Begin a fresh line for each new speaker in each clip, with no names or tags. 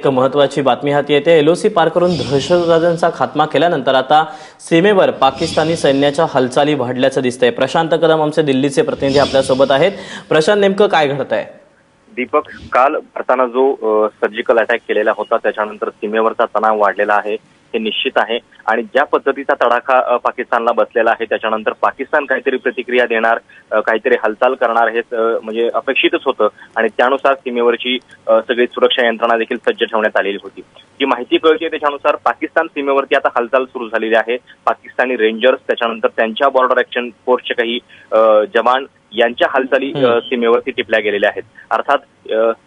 एक महत्वाची बातमी हाती येते. एलओसी पार करून दहशतवाद्यांचा खात्मा केल्यानंतर आता सीमेवर पाकिस्तानी सैन्याच्या हालचाली वाढल्याचं दिसतंय. प्रशांत कदम आमचे दिल्लीचे प्रतिनिधी आपल्यासोबत आहेत. प्रशांत नेमकं काय घडत आहे
दीपक काल भारतानं जो सर्जिकल अटॅक केलेला होता त्याच्यानंतर सीमेवरचा तणाव वाढलेला आहे. हे निश्चित आहे. आणि ज्या पद्धतीचा तडाखा पाकिस्तानला बसलेला आहे त्याच्यानंतर पाकिस्तान काहीतरी प्रतिक्रिया देणार काहीतरी हालचाल करणार हे म्हणजे अपेक्षितच होतं. आणि त्यानुसार सीमेवरची सगळी सुरक्षा यंत्रणा देखील सज्ज ठेवण्यात आलेली होती. जी माहिती कळते त्याच्यानुसार पाकिस्तान सीमेवरती आता हालचाल सुरू झालेली आहे. पाकिस्तानी रेंजर्स त्याच्यानंतर त्यांच्या बॉर्डर ऍक्शन फोर्सचे काही जवान यांच्या हालचाली सीमेवरती टिपल्या गेलेल्या आहेत. अर्थात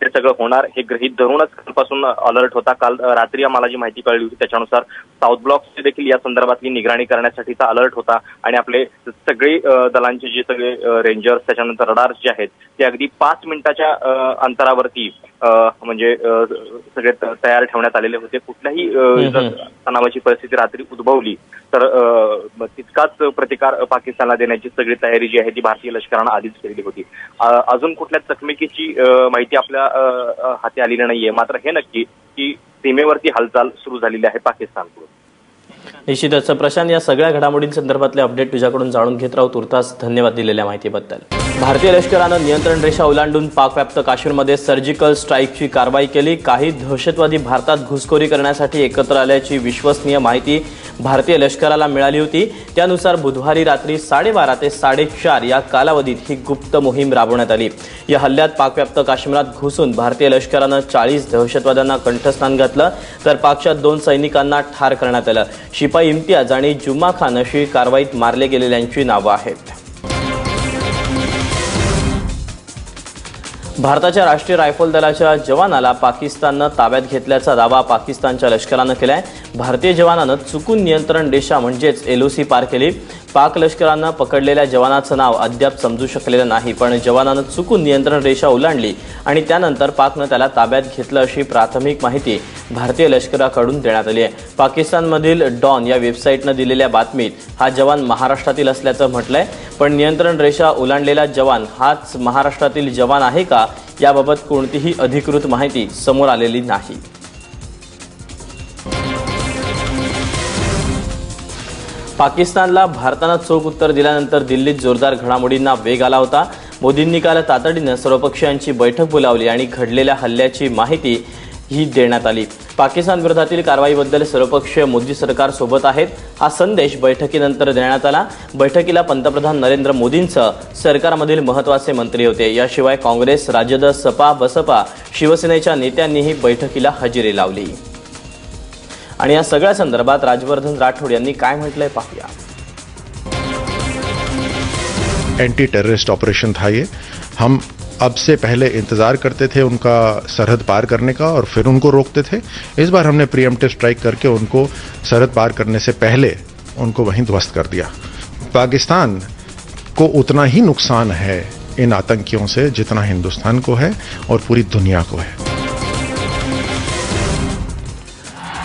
ते सगळं होणार हे गृहीत धरूनच कालपासून अलर्ट होता. काल रात्री आम्हाला जी माहिती कळली होती त्याच्यानुसार साऊथ ब्लॉकचे देखील या संदर्भातली निगराणी करण्यासाठीचा अलर्ट होता आणि आपले सगळे दलांचे जे सगळे रेंजर्स त्याच्यानंतर रडार्स जे आहेत ते अगदी पाच मिनिटाच्या अंतरावरती म्हणजे सगळे तयार ठेवण्यात आलेले होते. कुठल्याही तणावाची परिस्थिती रात्री उद्भवली तर तितकाच प्रतिकार पाकिस्तानला देण्याची सगळी तयारी जी आहे ती भारतीय लष्करानं आधीच केलेली होती. अजून कुठल्या चकमकीची माहिती आपल्या हाती आलेली नाहीये. मात्र हे नक्की की सीमेवरती हालचाल सुरू झालेली आहे पाकिस्तानकडून.
निश्चितच. प्रशांत या सगळ्या घडामोडींसंदर्भातले अपडेट तुझ्याकडून जाणून घेत राहू. तुर्तास धन्यवाद दिलेल्या माहितीबद्दल. भारतीय लष्करानं नियंत्रण रेषा ओलांडून पाकव्याप्त काश्मीरमध्ये सर्जिकल स्ट्राईकची कारवाई केली. काही दहशतवादी भारतात घुसखोरी करण्यासाठी एकत्र आल्याची विश्वसनीय माहिती भारतीय लष्कराला मिळाली होती. त्यानुसार बुधवारी रात्री साडेबारा ते साडेचार या कालावधीत ही गुप्त मोहीम राबवण्यात आली. या हल्ल्यात पाकव्याप्त काश्मीरात घुसून भारतीय लष्करानं चाळीस दहशतवाद्यांना कंठस्नान घातलं तर पाकच्या दोन सैनिकांना ठार करण्यात आलं. शिपाई इम्तियाज आणि जुम्मा खान अशी कारवाईत मारले गेलेल्यांची नावं आहेत. भारताच्या राष्ट्रीय रायफल दलाच्या जवानाला पाकिस्ताननं ताब्यात घेतल्याचा दावा पाकिस्तानच्या लष्करानं केलाय. भारतीय जवानानं चुकून नियंत्रण रेषा म्हणजेच एलओसी पार केली. पाक लष्करानं पकडलेल्या जवानाचं नाव अद्याप समजू शकलेलं नाही पण जवानानं चुकून नियंत्रण रेषा ओलांडली आणि त्यानंतर पाकनं त्याला ताब्यात घेतलं अशी प्राथमिक माहिती भारतीय लष्कराकडून देण्यात आली आहे. पाकिस्तानमधील डॉन या वेबसाईटनं दिलेल्या बातमीत हा जवान महाराष्ट्रातील असल्याचं म्हटलंय पण नियंत्रण रेषा ओलांडलेला जवान हाच महाराष्ट्रातील जवान आहे का? याबाबत कोणतीही अधिकृत माहिती समोर आलेली नाही. पाकिस्तानला भारतानं चोख उत्तर दिल्यानंतर दिल्लीत जोरदार घडामोडींना वेग आला होता. मोदींनी काल तातडीनं सर्वपक्षीयांची बैठक बोलावली आणि घडलेल्या हल्ल्याची माहिती ही देण्यात आली. पाकिस्तान विरोधातील कारवाईबद्दल सर्वपक्षीय मोदी सरकार सोबत आहेत. हा संदेश बैठकीनंतर देण्यात आला. बैठकीला पंतप्रधान नरेंद्र मोदींसह सरकारमधील महत्त्वाचे मंत्री होते. याशिवाय काँग्रेस राजद सपा बसपा शिवसेनेच्या नेत्यांनीही बैठकीला हजेरी लावली. आणि या सगळ्या संदर्भात राजवर्धन राठोड यांनी काय म्हटलंय पाहूया.
एंटी टेररिस्ट ऑपरेशन था ये हम अब से पहले इंतज़ार करते थे उनका सरहद पार करने का और फिर उनको रोकते थे। इस बार हमने प्रियमटिव स्ट्राइक करके उनको सरहद पार करने से पहले उनको वहीं ध्वस्त कर दिया। पाकिस्तान को उतना ही नुकसान है इन आतंकियों से जितना हिंदुस्तान को है और पूरी दुनिया को है।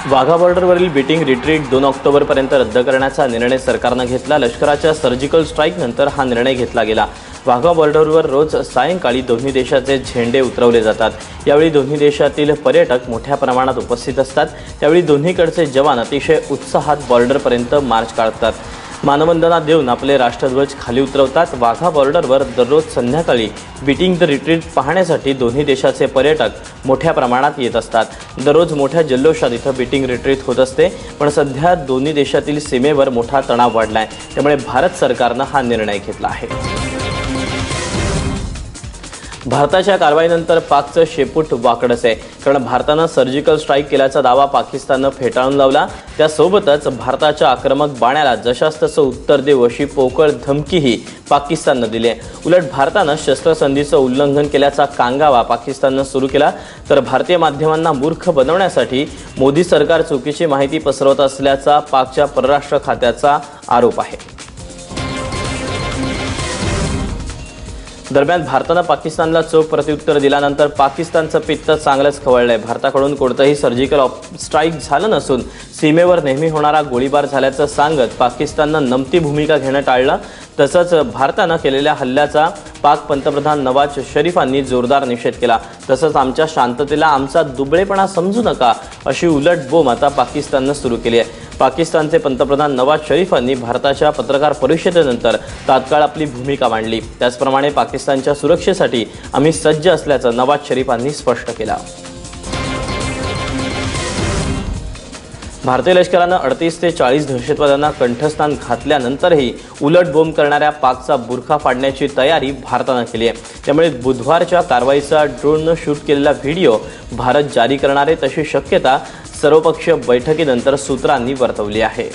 वाघा बॉर्डरवरील बीटिंग रिट्रीट दोन ऑक्टोबरपर्यंत रद्द करण्याचा निर्णय सरकारनं घेतला. लष्कराच्या सर्जिकल स्ट्राईक नंतर हा निर्णय घेतला गेला. वाघा बॉर्डरवर रोज सायंकाळी दोन्ही देशाचे झेंडे उतरवले जातात. यावेळी दोन्ही देशातील पर्यटक मोठ्या प्रमाणात उपस्थित असतात. त्यावेळी दोन्हीकडचे जवान अतिशय उत्साहात बॉर्डरपर्यंत मार्च काढतात. मानवंदना देऊन आपले राष्ट्रध्वज खाली उतरवतात. वाघा बॉर्डरवर दररोज संध्याकाळी बीटिंग द रिट्रीट पाहण्यासाठी दोन्ही देशाचे पर्यटक मोठ्या प्रमाणात येत असतात. दररोज मोठ्या जल्लोषात इथं बीटिंग रिट्रीट होत असते. पण सध्या दोन्ही देशातील सीमेवर मोठा तणाव वाढला आहे त्यामुळे भारत सरकारनं हा निर्णय घेतला आहे. भारताच्या कारवाईनंतर पाकचं शेपूट वाकडच आहे. कारण भारतानं सर्जिकल स्ट्राईक केल्याचा दावा पाकिस्ताननं फेटाळून लावला. त्यासोबतच भारताच्या आक्रमक बाण्याला जशास तसं उत्तर देऊ अशी पोकळ धमकीही पाकिस्ताननं दिली आहे. उलट भारतानं शस्त्रसंधीचं उल्लंघन केल्याचा कांगावा पाकिस्ताननं सुरू केला. तर भारतीय माध्यमांना मूर्ख बनवण्यासाठी मोदी सरकार चुकीची माहिती पसरवत असल्याचा पाकच्या परराष्ट्र खात्याचा आरोप आहे. दरम्यान भारतानं पाकिस्तानला चोख प्रत्युत्तर दिल्यानंतर पाकिस्तानचं पित्त चांगलंच खवळलंय. भारताकडून कोणतंही सर्जिकल स्ट्राईक झालं नसून सीमेवर नेहमी होणारा गोळीबार झाल्याचं सांगत पाकिस्ताननं नमती भूमिका घेणं टाळलं. तसंच भारतानं केलेल्या हल्ल्याचा पाक पंतप्रधान नवाज शरीफांनी जोरदार निषेध केला. तसंच आमच्या शांततेला आमचा दुबळेपणा समजू नका अशी उलट बोम आता पाकिस्ताननं सुरू केली आहे. पाकिस्तानचे पंतप्रधान नवाज शरीफांनी भारताच्या पत्रकार परिषदेनंतर तात्काळ आपली भूमिका मांडली. त्याचप्रमाणे पाकिस्तानच्या सुरक्षेसाठी आम्ही सज्ज असल्याचं नवाज शरीफांनी स्पष्ट केलं. भारतीय लष्करानं अडतीस ते चाळीस दहशतवाद्यांना कंठस्थान घातल्यानंतरही उलट बोंब करणाऱ्या पाकचा बुरखा फाडण्याची तयारी भारतानं केली आहे. त्यामुळे बुधवारच्या कारवाईचा ड्रोननं शूट केलेला व्हिडिओ भारत जारी करणारे तशी शक्यता सर्वपक्षीय बैठकीनंतर सूत्रांनी वर्तवली आहे.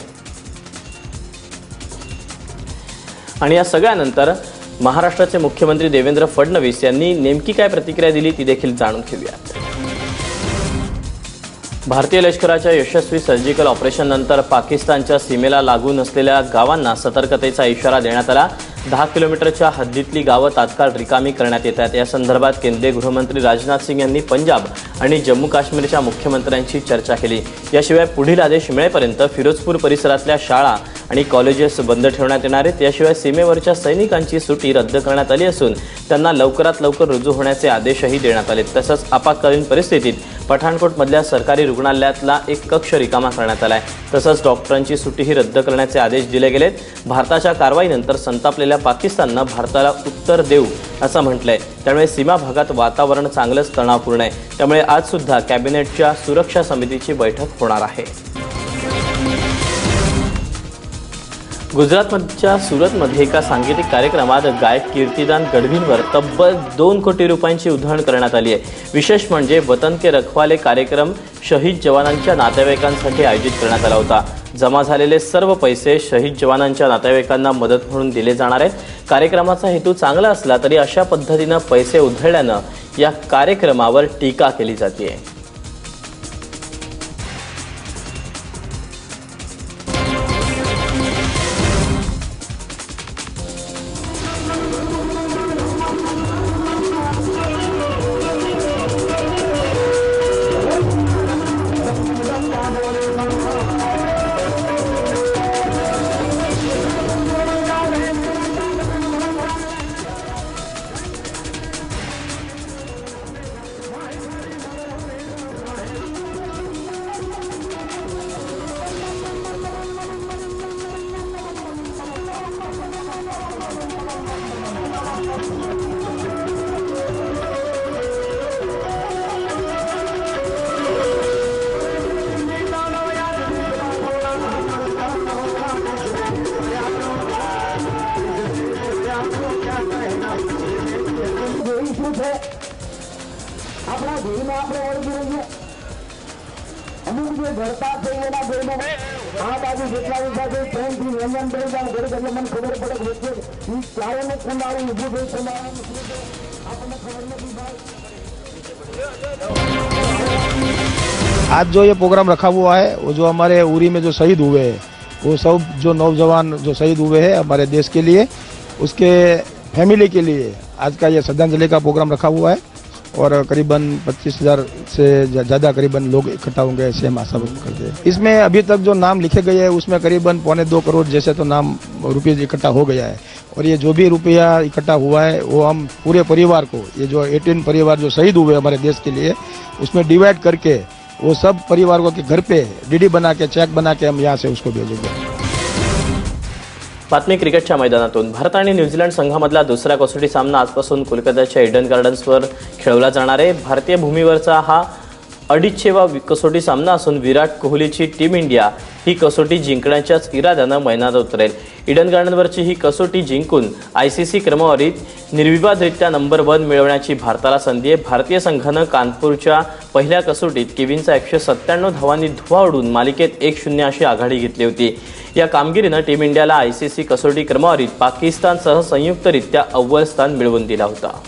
आणि या सगळ्यानंतर महाराष्ट्राचे मुख्यमंत्री देवेंद्र फडणवीस यांनी नेमकी काय प्रतिक्रिया दिली ती देखील जाणून घेऊयात. भारतीय लष्कराच्या यशस्वी सर्जिकल ऑपरेशननंतर पाकिस्तानच्या सीमेला लागून असलेल्या गावांना सतर्कतेचा इशारा देण्यात आला. दहा किलोमीटरच्या हद्दीतली गावं तात्काळ रिकामी करण्यात येत आहेत. या संदर्भात केंद्रीय गृहमंत्री राजनाथ सिंग यांनी पंजाब आणि जम्मू काश्मीरच्या मुख्यमंत्र्यांशी चर्चा केली. याशिवाय पुढील आदेश मिळेपर्यंत फिरोजपूर परिसरातल्या शाळा आणि कॉलेजेस बंद ठेवण्यात येणार आहेत. याशिवाय सीमेवरच्या सैनिकांची सुटी रद्द करण्यात आली असून त्यांना लवकरात लवकर रुजू होण्याचे आदेशही देण्यात आले तसंच आपत्कालीन परिस्थितीत पठाणकोटमधल्या सरकारी रुग्णालयातला एक कक्ष रिकामा करण्यात आला आहे तसंच डॉक्टरांची सुटीही रद्द करण्याचे आदेश दिले गेलेत. भारताच्या कारवाईनंतर संतापलेल्या पाकिस्ताननं भारताला उत्तर देऊ असं म्हटलंय. त्यामुळे सीमा भागात वातावरण चांगलंच तणावपूर्ण आहे. त्यामुळे आज सुद्धा कॅबिनेटच्या सुरक्षा समितीची बैठक होणार आहे. गुजरातमधच्या सुरतमध्ये एका सांगीतिक कार्यक्रमात गायक कीर्तिदान गढवींवर तब्बल दोन कोटी रुपयांची उधळण करण्यात आली आहे. विशेष म्हणजे वतन के रखवाले कार्यक्रम शहीद जवानांच्या नातेवाईकांसाठी आयोजित करण्यात आला होता. जमा झालेले सर्व पैसे शहीद जवानांच्या नातेवाईकांना मदत म्हणून दिले जाणार आहेत. कार्यक्रमाचा हेतू चांगला असला तरी अशा पद्धतीनं पैसे उधळल्यानं या कार्यक्रमावर टीका केली जाते
જે ઘડતા છે એના ધ્યેયનો આ બાજુ જેટલા ઉભા છે પ્રેમથી વ્યંજન કરી જાય ઘડી ઘડી મને ખબર પડે કે વચ્ચે ઈ ચારેનું કુંડાળું ઊભું થયું કુંડાળાનું શું છે આપણને ખબર નથી ભાઈ
आज जो ये प्रोग्राम रखा हुआ है वो जो हमारे उरी में जो शहीद हुए हैं वो सब जो नौजवान जो शहीद हुए हैं हमारे देश के लिए उसके फैमिली के लिए आज का ये श्रद्धांजलि का प्रोग्राम रखा हुआ है और करीबन पच्चीस हज़ार से ज़्यादा करीबन लोग इकट्ठा होंगे, ऐसे हम आशा व्यक्त करते हैं। इसमें अभी तक जो नाम लिखे गए हैं, उसमें करीबन पौने दो करोड़ जैसे तो नाम रुपये इकट्ठा हो गया है। और ये जो भी रुपया इकट्ठा हुआ है, वो हम पूरे परिवार को, ये जो 18 परिवार जो शहीद हुए हमारे देश के लिए, उसमें डिवाइड करके, वो सब परिवारों के घर पे डीडी बना के, चेक बना के हम यहाँ से उसको भेजेंगे।
बातमी क्रिकेटच्या मैदानातून. भारत आणि न्यूझीलंड संघामधला दुसरा कसोटी सामना आजपासून कोलकात्याच्या इडन गार्डन्सवर खेळवला जाणार आहे. भारतीय भूमीवरचा हा अडीचशेवा कसोटी सामना असून विराट कोहलीची टीम इंडिया ही कसोटी जिंकण्याच्याच इराद्यानं मैदानात उतरेल. इडन गार्डनवरची ही कसोटी जिंकून आय सी सी क्रमवारीत निर्विवादरित्या नंबर वन मिळवण्याची भारताला संधी आहे. भारतीय संघानं कानपूरच्या पहिल्या कसोटीत केविनचा एकशे सत्त्याण्णव धावांनी धुवा उडून मालिकेत एक शून्य अशी आघाडी घेतली होती. या कामगिरीनं टीम इंडियाला आय सी सी कसोटी क्रमवारीत पाकिस्तानसह संयुक्तरित्या अव्वल स्थान मिळवून दिला होता.